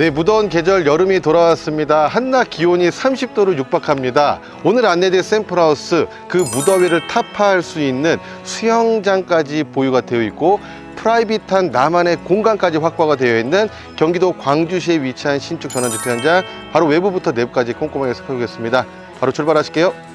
네, 무더운 계절 여름이 돌아왔습니다. 한낮 기온이 30도를 육박합니다. 오늘 안내될 샘플하우스 그 무더위를 타파할 수 있는 수영장까지 보유가 되어 있고 프라이빗한 나만의 공간까지 확보가 되어 있는 경기도 광주시에 위치한 신축 전원주택 현장 바로 외부부터 내부까지 꼼꼼하게 살펴보겠습니다. 바로 출발하실게요.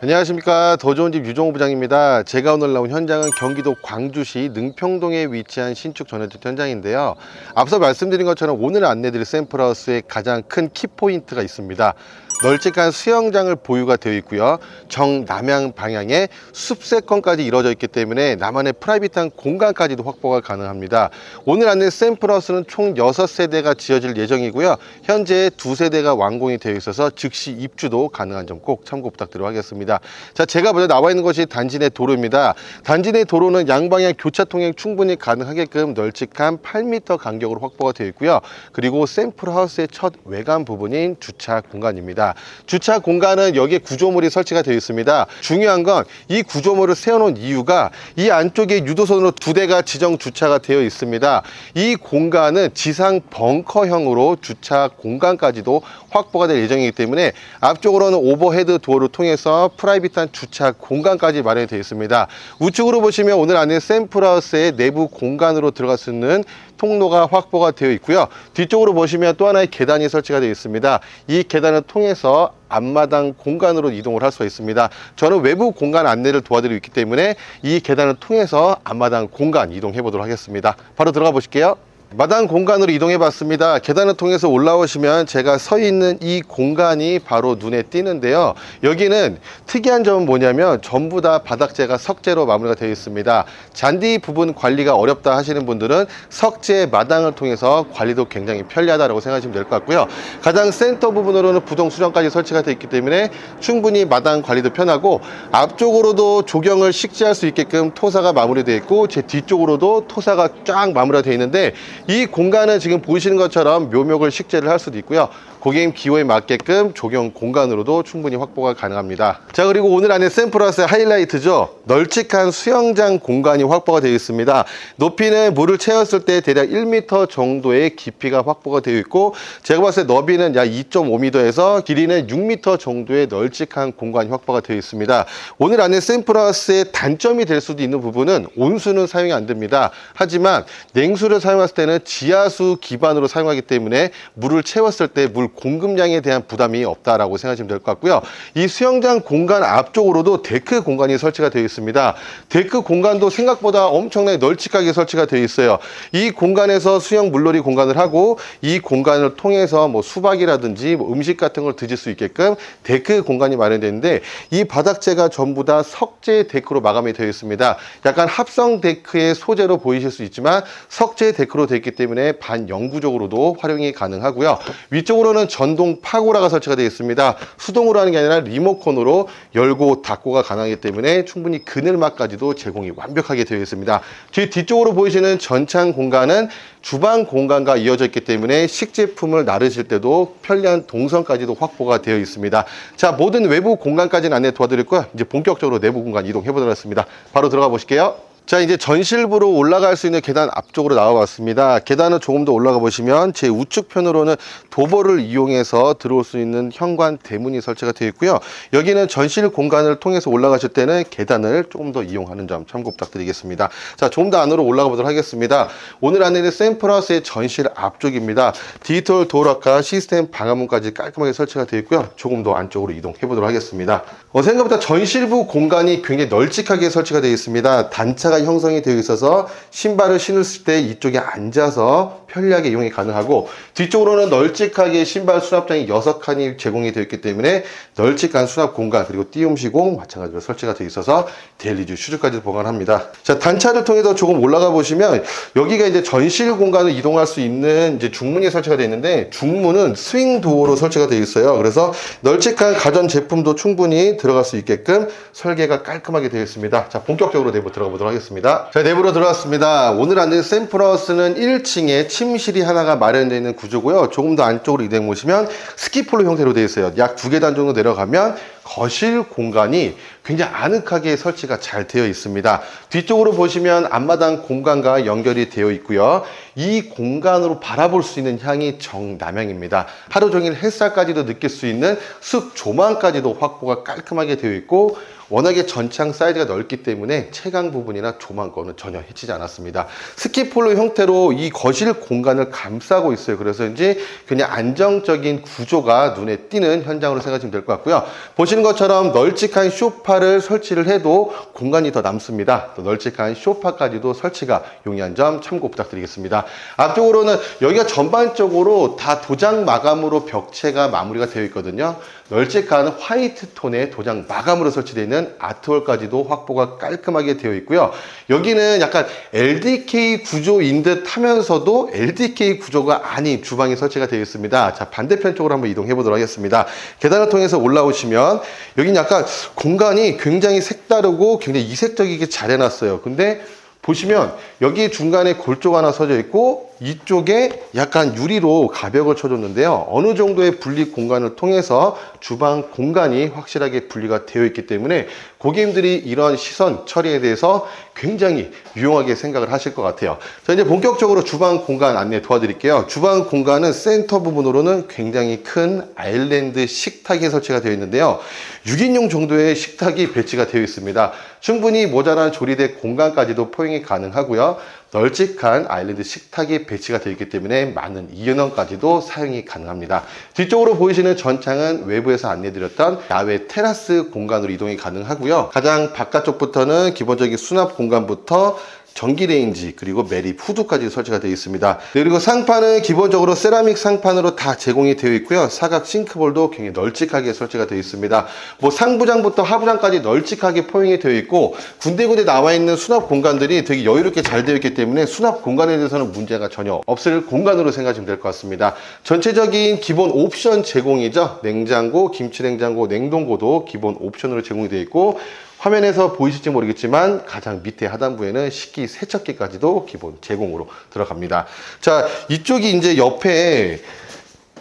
안녕하십니까. 더 좋은 집 유종호 부장입니다. 제가 오늘 나온 현장은 경기도 광주시 능평동에 위치한 신축 전원주택 현장인데요. 앞서 말씀드린 것처럼 오늘 안내드릴 샘플하우스의 가장 큰 키포인트가 있습니다 널찍한 수영장을 보유가 되어 있고요. 정남향 방향에 숲세컨까지 이루어져 있기 때문에 나만의 프라이빗한 공간까지도 확보가 가능합니다. 오늘 안내 샘플하우스는 총 6세대가 지어질 예정이고요. 현재 두세대가 완공이 되어 있어서 즉시 입주도 가능한 점 꼭 참고 부탁드리도록 하겠습니다. 자 제가 먼저 나와 있는 것이 단지 내 도로입니다. 단지 내 도로는 양방향 교차 통행 충분히 가능하게끔 널찍한 8m 간격으로 확보가 되어 있고요. 그리고 샘플하우스의 첫 외관 부분인 주차 공간입니다 주차 공간은 여기에 구조물이 설치가 되어 있습니다. 중요한 건 이 구조물을 세워놓은 이유가 이 안쪽에 유도선으로 두 대가 지정 주차가 되어 있습니다. 이 공간은 지상 벙커형으로 주차 공간까지도 확보가 될 예정이기 때문에 앞쪽으로는 오버헤드 도어를 통해서 프라이빗한 주차 공간까지 마련이 되어 있습니다. 우측으로 보시면 오늘 안에 샘플하우스의 내부 공간으로 들어갈 수 있는 통로가 확보가 되어 있고요. 뒤쪽으로 보시면 또 하나의 계단이 설치가 되어 있습니다. 이 계단을 통해서 앞마당 공간으로 이동을 할 수가 있습니다. 저는 외부 공간 안내를 도와드리고 있기 때문에 이 계단을 통해서 앞마당 공간 이동해 보도록 하겠습니다. 바로 들어가 보실게요 마당 공간으로 이동해 봤습니다. 계단을 통해서 올라오시면 제가 서 있는 이 공간이 바로 눈에 띄는데요. 여기는 특이한 점은 뭐냐면 전부 다 바닥재가 석재로 마무리가 되어 있습니다. 잔디 부분 관리가 어렵다 하시는 분들은 석재 마당을 통해서 관리도 굉장히 편리하다고 생각하시면 될 것 같고요. 가장 센터 부분으로는 부동 수정까지 설치가 되어 있기 때문에 충분히 마당 관리도 편하고 앞쪽으로도 조경을 식지할 수 있게끔 토사가 마무리되어 있고 제 뒤쪽으로도 토사가 쫙 마무리가 되어 있는데 이 공간은 지금 보이시는 것처럼 묘목을 식재를 할 수도 있고요. 고객님 기호에 맞게끔 조경 공간으로도 충분히 확보가 가능합니다. 자 그리고 오늘 안에 샘플하우스의 하이라이트죠. 널찍한 수영장 공간이 확보가 되어 있습니다. 높이는 물을 채웠을 때 대략 1m 정도의 깊이가 확보가 되어 있고 제가 봤을 때 너비는 약 2.5m에서 길이는 6m 정도의 널찍한 공간이 확보가 되어 있습니다. 오늘 안에 샘플하우스의 단점이 될 수도 있는 부분은 온수는 사용이 안 됩니다. 하지만 냉수를 사용했을 때는 지하수 기반으로 사용하기 때문에 물을 채웠을 때물 공급량에 대한 부담이 없다라고 생각하시면 될 것 같고요. 이 수영장 공간 앞쪽으로도 데크 공간이 설치가 되어 있습니다. 데크 공간도 생각보다 엄청나게 널찍하게 설치가 되어 있어요. 이 공간에서 수영 물놀이 공간을 하고 이 공간을 통해서 뭐 수박이라든지 뭐 음식 같은 걸 드실 수 있게끔 데크 공간이 마련되는데 이 바닥재가 전부 다 석재 데크로 마감이 되어 있습니다. 약간 합성 데크의 소재로 보이실 수 있지만 석재 데크로 되어 있기 때문에 반영구적으로도 활용이 가능하고요. 위쪽으로는 전동 파고라가 설치가 되어 있습니다. 수동으로 하는 게 아니라 리모컨으로 열고 닫고가 가능하기 때문에 충분히 그늘막까지도 제공이 완벽하게 되어 있습니다. 제 뒤쪽으로 보이시는 전창 공간은 주방 공간과 이어져 있기 때문에 식제품을 나르실 때도 편리한 동선까지도 확보가 되어 있습니다. 자, 모든 외부 공간까지는 안내 도와드렸고요. 이제 본격적으로 내부 공간 이동해 보도록 하겠습니다. 바로 들어가 보실게요. 자 이제 전실부로 올라갈 수 있는 계단 앞쪽으로 나와봤습니다. 계단을 조금 더 올라가 보시면 제 우측 편으로는 도보를 이용해서 들어올 수 있는 현관 대문이 설치가 되어 있고요. 여기는 전실 공간을 통해서 올라가실 때는 계단을 조금 더 이용하는 점 참고 부탁드리겠습니다. 자 조금 더 안으로 올라가 보도록 하겠습니다. 오늘 안에는 샘플하우스의 전실 앞쪽입니다. 디지털 도어락과 시스템 방화문까지 깔끔하게 설치가 되어 있고요. 조금 더 안쪽으로 이동해 보도록 하겠습니다. 어, 생각보다 전실부 공간이 굉장히 널찍하게 설치가 되어 있습니다. 단차가 형성이 되어 있어서 신발을 신었을 때 이쪽에 앉아서 편리하게 이용이 가능하고 뒤쪽으로는 널찍하게 신발 수납장이 6칸이 제공이 되어 있기 때문에 널찍한 수납 공간 그리고 띄움 시공 마찬가지로 설치가 되어 있어서 데일리즈 슈즈까지 보관합니다. 자 단차를 통해서 조금 올라가 보시면 여기가 이제 전실 공간을 이동할 수 있는 이제 중문이 설치가 되어 있는데 중문은 스윙 도어로 설치가 되어 있어요. 그래서 널찍한 가전 제품도 충분히 들어갈 수 있게끔 설계가 깔끔하게 되어 있습니다. 자 본격적으로 내부 들어가 보도록 하겠습니다. 자 내부로 들어왔습니다. 오늘 안내 샘플하우스는 1층에 침실이 하나가 마련되어 있는 구조고요. 조금 더 안쪽으로 이동해 보시면 스키폴로 형태로 되어 있어요. 약 두 계단 정도 내려가면 거실 공간이 굉장히 아늑하게 설치가 잘 되어 있습니다. 뒤쪽으로 보시면 앞마당 공간과 연결이 되어 있고요. 이 공간으로 바라볼 수 있는 향이 정남향입니다. 하루 종일 햇살까지도 느낄 수 있는 숲 조망까지도 확보가 깔끔하게 되어 있고 워낙에 전창 사이즈가 넓기 때문에 채광 부분이나 조망권은 전혀 해치지 않았습니다. 스키폴로 형태로 이 거실 공간을 감싸고 있어요. 그래서인지 그냥 안정적인 구조가 눈에 띄는 현장으로 생각하시면 될 것 같고요. 보시는 것처럼 널찍한 쇼파 를 설치를 해도 공간이 더 남습니다. 또 널찍한 쇼파까지도 설치가 용이한 점 참고 부탁드리겠습니다. 앞쪽으로는 여기가 전반적으로 다 도장 마감으로 벽체가 마무리가 되어 있거든요. 널찍한 화이트 톤의 도장 마감으로 설치되어 있는 아트월까지도 확보가 깔끔하게 되어 있고요. 여기는 약간 LDK 구조인 듯 하면서도 LDK 구조가 아닌 주방이 설치가 되어 있습니다. 자, 반대편 쪽으로 한번 이동해 보도록 하겠습니다. 계단을 통해서 올라오시면 여기는 약간 공간이 굉장히 색다르고 굉장히 이색적이게 잘 해놨어요. 근데 보시면 여기 중간에 골조가 하나 서져 있고 이쪽에 약간 유리로 가벽을 쳐줬는데요. 어느 정도의 분리 공간을 통해서 주방 공간이 확실하게 분리가 되어 있기 때문에 고객님들이 이런 시선 처리에 대해서 굉장히 유용하게 생각을 하실 것 같아요. 자, 이제 본격적으로 주방 공간 안내 도와드릴게요. 주방 공간은 센터 부분으로는 굉장히 큰 아일랜드 식탁이 설치가 되어 있는데요. 6인용 정도의 식탁이 배치가 되어 있습니다. 충분히 모자란 조리대 공간까지도 포용이 가능하고요. 널찍한 아일랜드 식탁이 배치가 되어 있기 때문에 많은 이연원까지도 사용이 가능합니다. 뒤쪽으로 보이시는 전창은 외부에서 안내드렸던 야외 테라스 공간으로 이동이 가능하고요. 가장 바깥쪽부터는 기본적인 수납 공간부터 전기 레인지 그리고 매립 후드까지 설치가 되어 있습니다. 네, 그리고 상판은 기본적으로 세라믹 상판으로 다 제공이 되어 있고요. 사각 싱크볼도 굉장히 널찍하게 설치가 되어 있습니다. 뭐 상부장부터 하부장까지 널찍하게 포용이 되어 있고 군데군데 나와 있는 수납 공간들이 되게 여유롭게 잘 되어 있기 때문에 수납 공간에 대해서는 문제가 전혀 없을 공간으로 생각하시면 될 것 같습니다. 전체적인 기본 옵션 제공이죠. 냉장고, 김치냉장고, 냉동고도 기본 옵션으로 제공이 되어 있고 화면에서 보이실지 모르겠지만 가장 밑에 하단부에는 식기 세척기까지도 기본 제공으로 들어갑니다. 자, 이쪽이 이제 옆에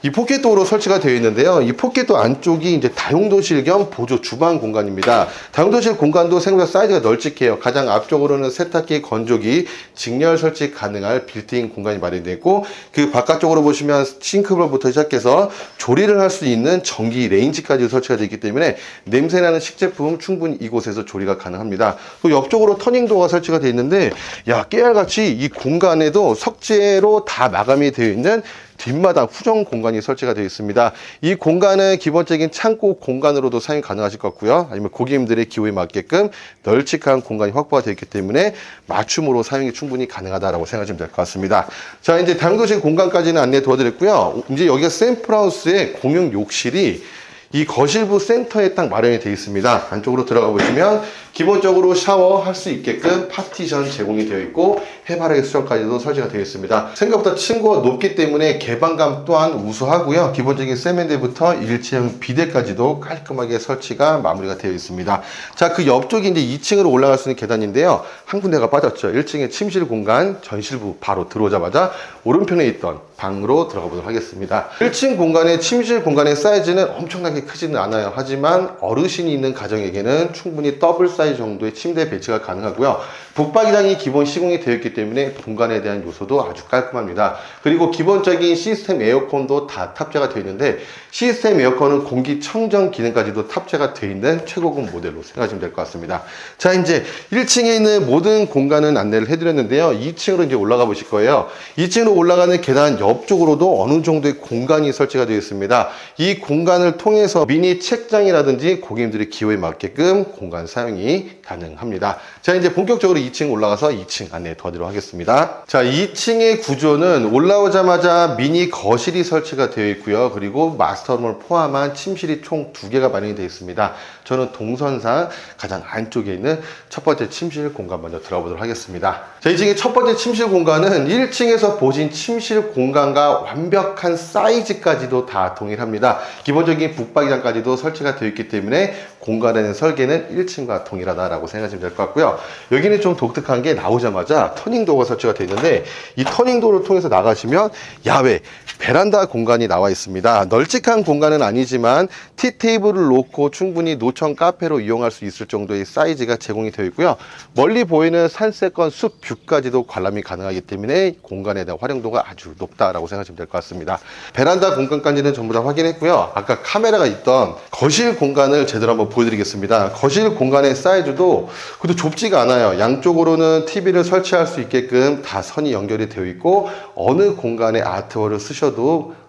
이 포켓도어로 설치가 되어 있는데요. 이 포켓도어 안쪽이 이제 다용도실 겸 보조 주방 공간입니다. 다용도실 공간도 생각보다 사이즈가 널찍해요. 가장 앞쪽으로는 세탁기, 건조기, 직렬 설치 가능할 빌트인 공간이 마련되어 있고 그 바깥쪽으로 보시면 싱크볼부터 시작해서 조리를 할 수 있는 전기 레인지까지 설치가 되어 있기 때문에 냄새나는 식제품 충분히 이곳에서 조리가 가능합니다. 또 옆쪽으로 터닝도어가 설치가 되어 있는데 야 깨알같이 이 공간에도 석재로 다 마감이 되어 있는 뒷마당 후정 공간이 설치가 되어 있습니다. 이 공간은 기본적인 창고 공간으로도 사용 가능하실 것 같고요. 아니면 고객님들의 기호에 맞게끔 널찍한 공간이 확보가 되어 있기 때문에 맞춤으로 사용이 충분히 가능하다라고 생각하시면 될 것 같습니다. 자, 이제 다용도실 공간까지는 안내 도와드렸고요. 이제 여기가 샘플하우스의 공용 욕실이 이 거실부 센터에 딱 마련이 되어 있습니다. 안쪽으로 들어가 보시면 기본적으로 샤워할 수 있게끔 파티션 제공이 되어 있고 해바라기 수정까지도 설치가 되어 있습니다. 생각보다 층고가 높기 때문에 개방감 또한 우수하고요. 기본적인 세면대부터 일체형 비대까지도 깔끔하게 설치가 마무리가 되어 있습니다. 자, 그 옆쪽이 이제 2층으로 올라갈 수 있는 계단인데요. 한 군데가 빠졌죠. 1층에 침실 공간, 전실부 바로 들어오자마자 오른편에 있던 방으로 들어가 보도록 하겠습니다. 1층 공간의 침실 공간의 사이즈는 엄청나게 크지는 않아요. 하지만 어르신이 있는 가정에게는 충분히 더블 사이즈 정도의 침대 배치가 가능하고요. 북박이장이 기본 시공이 되어 있기 때문에 공간에 대한 요소도 아주 깔끔합니다. 그리고 기본적인 시스템 에어컨도 다 탑재가 되어 있는데 시스템 에어컨은 공기청정 기능까지도 탑재가 되어 있는 최고급 모델로 생각하시면 될 것 같습니다. 자, 이제 1층에 있는 모든 공간은 안내를 해드렸는데요. 2층으로 이제 올라가 보실 거예요. 2층으로 올라가는 계단 옆쪽으로도 어느 정도의 공간이 설치가 되어 있습니다. 이 공간을 통해서 미니 책장이라든지 고객님들의 기호에 맞게끔 공간 사용이 가능합니다. 자, 이제 본격적으로 2층 올라가서 2층 안내 도와드리도록 하겠습니다. 자, 2층의 구조는 올라오자마자 미니 거실이 설치가 되어 있고요. 그리고 마스터룸을 포함한 침실이 총 두 개가 마련이 되어 있습니다. 저는 동선상 가장 안쪽에 있는 첫 번째 침실 공간 먼저 들어보도록 하겠습니다. 자, 2층의 첫 번째 침실 공간은 1층에서 보신 침실 공간과 완벽한 사이즈까지도 다 동일합니다. 기본적인 북박이장까지도 설치가 되어 있기 때문에 공간에는 설계는 1층과 동일합니다. 동일하다라고 생각하시면 될 것 같고요. 여기는 좀 독특한 게 나오자마자 터닝도어가 설치가 되어 있는데 이 터닝도어를 통해서 나가시면 야외 베란다 공간이 나와 있습니다. 널찍한 공간은 아니지만 티 테이블을 놓고 충분히 노천 카페로 이용할 수 있을 정도의 사이즈가 제공이 되어 있고요. 멀리 보이는 산세권 숲 뷰까지도 관람이 가능하기 때문에 공간에 대한 활용도가 아주 높다라고 생각하시면 될 것 같습니다. 베란다 공간까지는 전부 다 확인했고요. 아까 카메라가 있던 거실 공간을 제대로 한번 보여드리겠습니다. 거실 공간의 사이즈도 그래도 좁지가 않아요. 양쪽으로는 TV를 설치할 수 있게끔 다 선이 연결이 되어 있고 어느 공간에 아트월을 쓰셔도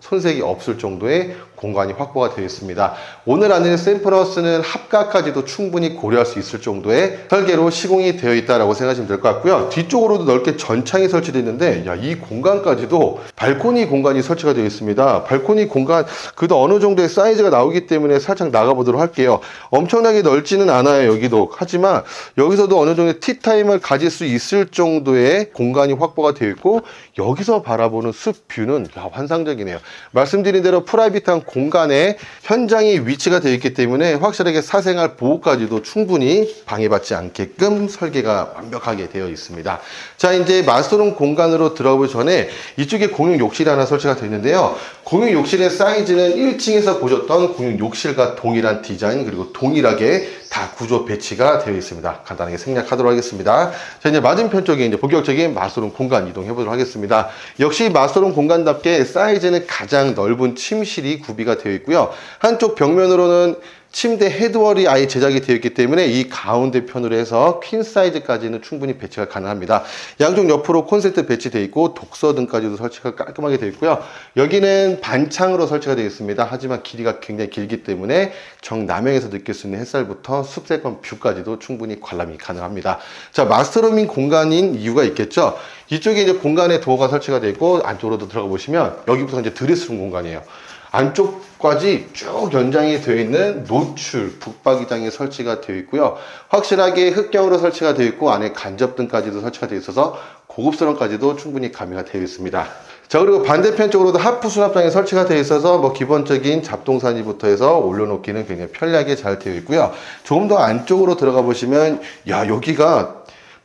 손색이 없을 정도의 공간이 확보가 되어 있습니다. 오늘 안에 샘플하우스는 합가까지도 충분히 고려할 수 있을 정도의 설계로 시공이 되어 있다고 생각하시면 될 것 같고요. 뒤쪽으로도 넓게 전창이 설치되어 있는데 야, 이 공간까지도 발코니 공간이 설치가 되어 있습니다. 발코니 공간 그래도 어느 정도의 사이즈가 나오기 때문에 살짝 나가보도록 할게요. 엄청나게 넓지는 않아요 여기도 하지만 여기서도 어느 정도의 티타임을 가질 수 있을 정도의 공간이 확보가 되어 있고 여기서 바라보는 숲 뷰는 야, 환상적이네요. 말씀드린 대로 프라이빗한 공간에 현장이 위치가 되어 있기 때문에 확실하게 사생활 보호까지도 충분히 방해받지 않게끔 설계가 완벽하게 되어 있습니다. 자, 이제 마스터룸 공간으로 들어가기 전에 이쪽에 공용 욕실이 하나 설치가 되어 있는데요. 공용 욕실의 사이즈는 1층에서 보셨던 공용 욕실과 동일한 디자인 그리고 동일하게 다 구조 배치가 되어 있습니다. 간단하게 생략하도록 하겠습니다. 자, 이제 맞은편 쪽에 이제 본격적인 마스터룸 공간 이동해 보도록 하겠습니다. 역시 마스터룸 공간답게 사이즈는 가장 넓은 침실이 구비 가 되어 있고요. 한쪽 벽면으로는 침대 헤드월이 아예 제작이 되어 있기 때문에 이 가운데 편으로 해서 퀸 사이즈까지는 충분히 배치가 가능합니다. 양쪽 옆으로 콘센트 배치되어 있고 독서 등까지도 설치가 깔끔하게 되어 있고요. 여기는 반창으로 설치가 되어 있습니다. 하지만 길이가 굉장히 길기 때문에 정남향에서 느낄 수 있는 햇살부터 숲세권 뷰까지도 충분히 관람이 가능합니다. 자, 마스터룸인 공간인 이유가 있겠죠. 이쪽에 이제 공간에 도어가 설치가 되어 있고 안쪽으로도 들어가 보시면 여기부터 이제 드레스룸 공간이에요. 안쪽까지 쭉 연장이 되어 있는 노출 북박이장이 설치가 되어 있고요. 확실하게 흑경으로 설치가 되어 있고 안에 간접등까지도 설치가 되어 있어서 고급스러움까지도 충분히 가미가 되어 있습니다. 자 그리고 반대편 쪽으로도 하프 수납장이 설치가 되어 있어서 뭐 기본적인 잡동사니부터 해서 올려놓기는 굉장히 편리하게 잘 되어 있고요. 조금 더 안쪽으로 들어가 보시면 야 여기가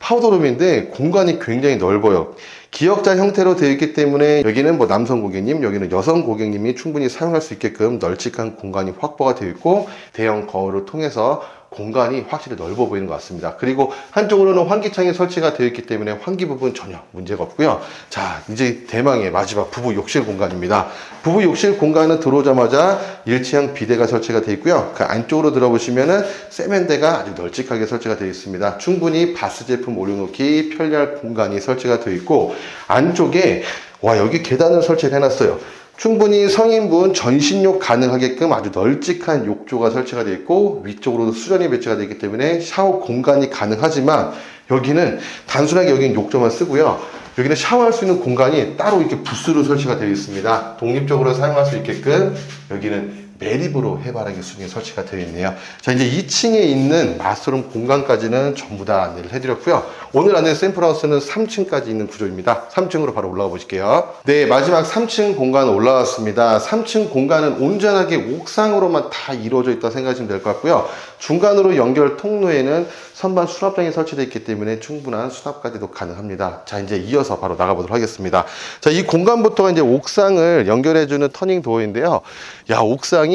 파우더룸인데 공간이 굉장히 넓어요. 기역자 형태로 되어 있기 때문에 여기는 뭐 남성 고객님, 여기는 여성 고객님이 충분히 사용할 수 있게끔 널찍한 공간이 확보가 되어 있고 대형 거울을 통해서 공간이 확실히 넓어 보이는 것 같습니다. 그리고 한쪽으로는 환기창이 설치가 되어 있기 때문에 환기 부분 전혀 문제가 없고요. 자, 이제 대망의 마지막 부부 욕실 공간입니다. 부부 욕실 공간은 들어오자마자 일체형 비대가 설치가 되어 있고요. 그 안쪽으로 들어보시면은 세면대가 아주 널찍하게 설치가 되어 있습니다. 충분히 바스 제품 올려놓기 편리할 공간이 설치가 되어 있고 안쪽에 와 여기 계단을 설치해 놨어요. 충분히 성인분 전신욕 가능하게끔 아주 널찍한 욕조가 설치가 되어 있고 위쪽으로도 수전이 배치가 되어 있기 때문에 샤워 공간이 가능하지만 여기는 단순하게 여기는 욕조만 쓰고요. 여기는 샤워할 수 있는 공간이 따로 이렇게 부스로 설치가 되어 있습니다. 독립적으로 사용할 수 있게끔 여기는 매립으로 해바라기 수중에 설치가 되어 있네요. 자, 이제 2층에 있는 마스터룸 공간까지는 전부 다 안내를 해드렸고요. 오늘 안내 샘플하우스는 3층까지 있는 구조입니다. 3층으로 바로 올라가 보실게요. 네, 마지막 3층 공간 올라왔습니다. 3층 공간은 온전하게 옥상으로만 다 이루어져 있다 생각하시면 될 것 같고요. 중간으로 연결 통로에는 선반 수납장이 설치되어 있기 때문에 충분한 수납까지도 가능합니다. 자, 이제 이어서 바로 나가보도록 하겠습니다. 자, 이 공간부터가 이제 옥상을 연결해주는 터닝 도어인데요. 야, 옥상이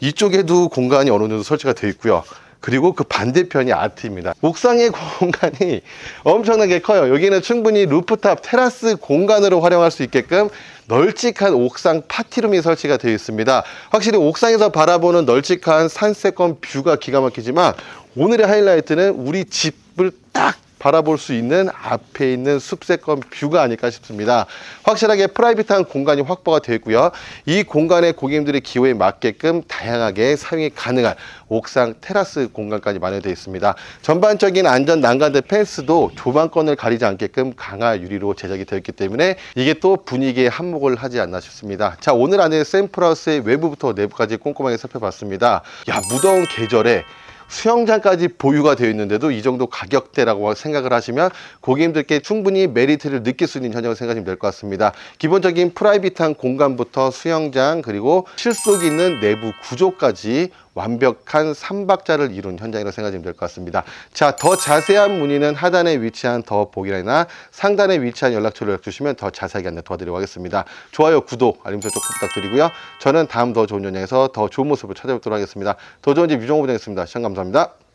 이쪽에도 공간이 어느 정도 설치가 되어 있고요. 그리고 그 반대편이 아트입니다. 옥상의 공간이 엄청나게 커요. 여기는 충분히 루프탑 테라스 공간으로 활용할 수 있게끔 널찍한 옥상 파티룸이 설치가 되어 있습니다. 확실히 옥상에서 바라보는 널찍한 산세권 뷰가 기가 막히지만 오늘의 하이라이트는 우리 집을 딱 바라볼 수 있는 앞에 있는 숲세권 뷰가 아닐까 싶습니다. 확실하게 프라이빗한 공간이 확보가 되어 있고요. 이 공간에 고객님들의 기호에 맞게끔 다양하게 사용이 가능한 옥상 테라스 공간까지 마련되어 있습니다. 전반적인 안전 난간대 펜스도 조망권을 가리지 않게끔 강화 유리로 제작이 되어 있기 때문에 이게 또 분위기에 한몫을 하지 않나 싶습니다. 자, 오늘 안에 샘플하우스의 외부부터 내부까지 꼼꼼하게 살펴봤습니다. 야, 무더운 계절에 수영장까지 보유가 되어 있는데도 이 정도 가격대라고 생각을 하시면 고객님들께 충분히 메리트를 느낄 수 있는 현장을 생각하시면 될 것 같습니다. 기본적인 프라이빗한 공간부터 수영장 그리고 실속 있는 내부 구조까지 완벽한 삼박자를 이룬 현장이라고 생각하시면 될 것 같습니다. 자, 더 자세한 문의는 하단에 위치한 더 보기란이나 상단에 위치한 연락처로 연락 주시면 더 자세하게 안내 도와드리도록 하겠습니다. 좋아요, 구독, 알림 설정 꼭 부탁드리고요. 저는 다음 더 좋은 현장에서 더 좋은 모습을 찾아뵙도록 하겠습니다. 더 좋은 집 유정호 부장이었습니다. 시청 감사합니다.